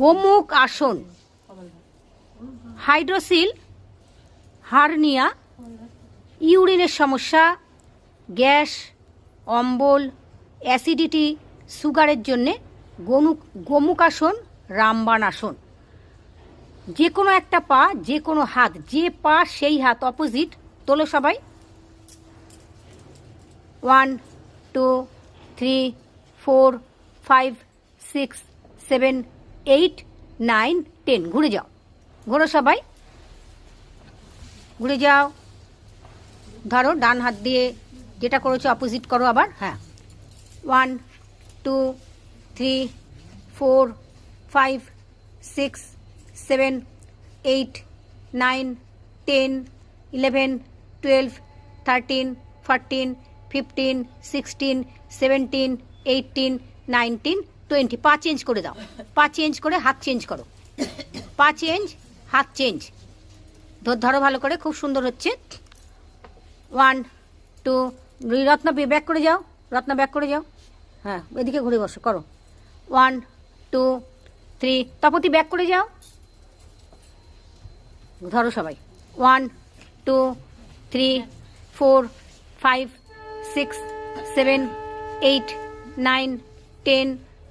গোমুখ আসন। Hydrocele, hernia, ইউরিনের সমস্যা, gas, অম্বল, অ্যাসিডিটি, সুগারের জন্যে গোমুখ আসন, রামবান আসন। যে কোনো একটা পা, যে কোনো হাত, যে পা সেই হাত অপোজিট তোলো সবাই। One, two, three, four, five, six, seven eight, nine, ten. ঘুরে যাও। ঘোরো সবাই। ঘুরে যাও। ধরো ডান হাত দিয়ে যেটা করেছ অপোজিট করো আবার। হ্যাঁ। One two three four five six seven eight nine ten eleven twelve thirteen fourteen fifteen sixteen seventeen eighteen nineteen twenty, পা চেঞ্জ করে দাও। পা চেঞ্জ করে হাত চেঞ্জ করো। পা চেঞ্জ, হাত চেঞ্জ। ধর- ধরো ভালো করে, খুব সুন্দর হচ্ছে। ওয়ান, টু রত্ন ব্যাক করে যাও। রত্ন ব্যাক করে যাও। হ্যাঁ এদিকে ঘুরে বসো, করো। One, two, three, Tapati back করে যাও। ধরো সবাই। One, two, three, four, five, six, seven, eight, nine, ten